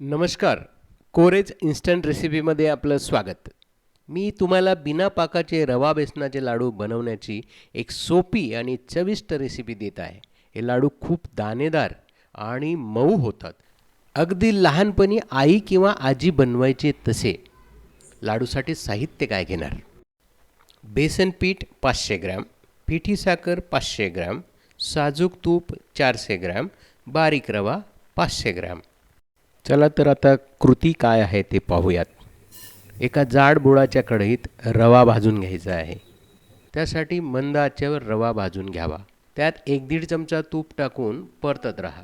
नमस्कार. कोरेज इन्स्टंट रेसिपीमध्ये आपलं स्वागत. मी तुम्हाला बिना पाकाचे रवा बेसनाचे लाडू बनवण्याची एक सोपी आणि चविष्ट रेसिपी देत आहे. हे लाडू खूप दाणेदार आणि मऊ होतात. अगदी लहानपणी आई किंवा आजी बनवायचे तसे. लाडूसाठी साहित्य काय घेणार? बेसन पीठ पाचशे ग्रॅम पिठी साखर पाचशे ग्रॅम साजूक तूप चारशे ग्रॅम बारीक रवा पाचशे ग्रॅम. चला तर आता कृती काय आहे ते पाहूयात. एका जाड बुळाच्या कढईत रवा भाजून घ्यायचा आहे. त्यासाठी मंद आचेवर रवा भाजून घ्यावा. त्यात एक दीड चमचा तूप टाकून परतत राहा.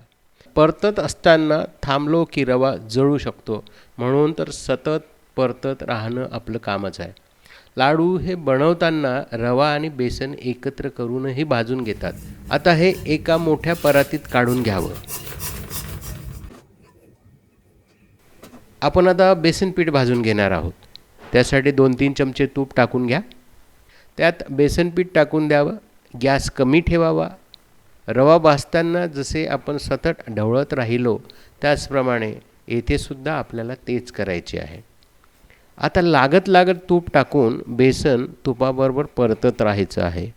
परतत असताना थांबलो की रवा जळू शकतो म्हणून तर सतत परतत राहणं आपलं कामच आहे. लाडू हे बनवताना रवा आणि बेसन एकत्र करूनही भाजून घेतात. आता हे एका मोठ्या परातीत काढून घ्यावं. आपण आता बेसन पीठ भाजून घेणार आहोत. त्यासाठी दोन तीन चमचे तूप टाकून घ्या. त्यात बेसन पीठ टाकून द्यावं. गॅस कमी ठेवावा. रवा भाजताना जसे आपण सतत ढवळत राहिलो त्याचप्रमाणे येथेसुद्धा आपल्याला तेच करायचे आहे. आता लागत लागत तूप टाकून बेसन तुपाबरोबर परतत राहायचं आहे.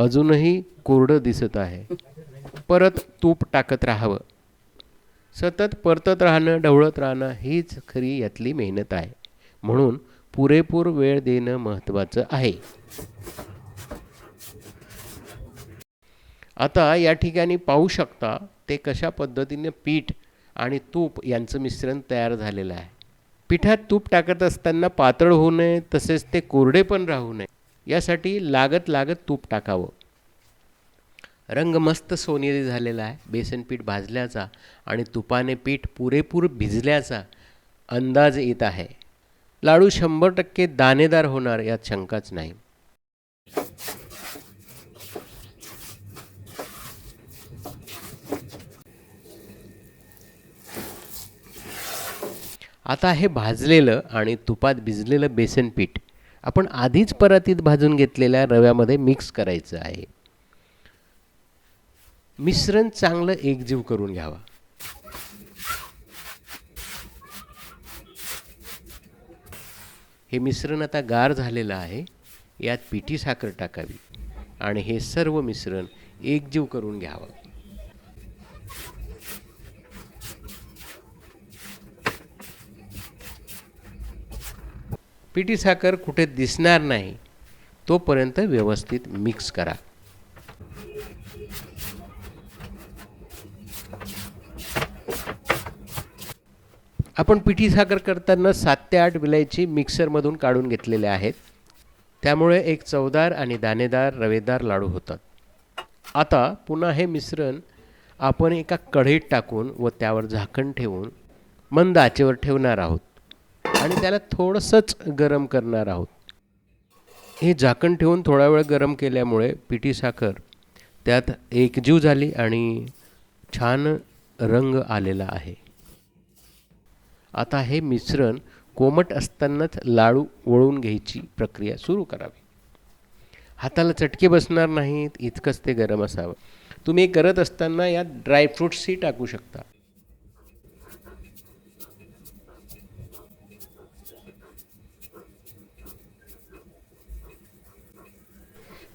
अजूनही कोरडं दिसत आहे. परत तूप टाकत राहावं. सतत परतत राहणं ढवळत राहणं हीच खरी यातली मेहनत आहे. म्हणून पुरेपूर वेळ देणं महत्त्वाचं आहे. आता या ठिकाणी पाहू शकता ते कशा पद्धतीने पीठ आणि तूप यांचं मिश्रण तयार झालेलं आहे. पिठात तूप टाकत असताना पातळ होऊ नये तसेच ते कोरडे पण राहू नये. यासाठी लागत लागत तूप टाकावं. रंग मस्त सोनेरी झालेला आहे. बेसन पीठ भाजल्याचा आणि तुपाने पीठ पुरेपूर भिजल्याचा अंदाज येत आहे. लाडू शंभर टक्के दाणेदार होणार यात शंकाच नाही. आता हे भाजलेलं आणि तुपात भिजलेलं बेसन पीठ आपण आधीच परातीत भाजून घेतलेल्या रव्यामध्ये मिक्स करायचं आहे. मिश्रण चांगलं एकजीव करून घ्यावा. हे मिश्रण आता गार झालेलं आहे. यात पिठी साखर टाकावी. आणि हे सर्व मिश्रण एकजीव करून घ्यावं. पिटी साखर कुठे दिसणार नाही तोपर्यंत व्यवस्थित मिक्स करा. आपण पिठी साखर करताना सात ते आठ विलायची मिक्सरमधून काढून घेतलेले आहेत. त्यामुळे एक चवदार आणि दाणेदार रवेदार लाडू होतात. आता पुन्हा हे मिश्रण आपण एका कढईत टाकून व त्यावर झाकण ठेवून मंद आचेवर ठेवणार आहोत. आणि त्याला थोडंसंच गरम करणार आहोत. हे झाकण ठेवून थोडा वेळ गरम केल्यामुळे पिठी साखर त्यात एकजीव झाली आणि छान रंग आलेला आहे. आता हे मिश्रण कोमट असतानाच लाडू वळून घ्यायची प्रक्रिया सुरू करावी. हाताला चटके बसणार नाहीत इतकंच ते गरम असावं. तुम्ही करत असताना यात ड्रायफ्रूट्सही टाकू शकता.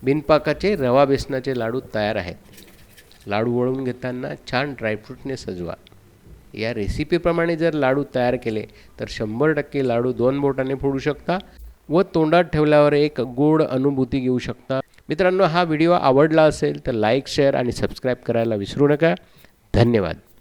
बिनपाकाचे रवा बेसनाचे लाडू तयार आहेत. लाडू वळून घेताना छान ड्रायफ्रूटने सजवा. या रेसिपीप्रमाणे जर लाडू तयार केले तर शंभर टक्के लाडू दोन बोटाने फोडू शकता व तोंडात ठेवल्यावर एक गोड अनुभूती घेऊ शकता. मित्रांनो हा व्हिडिओ आवडला असेल तर लाईक शेअर आणि सबस्क्राईब करायला विसरू नका. धन्यवाद.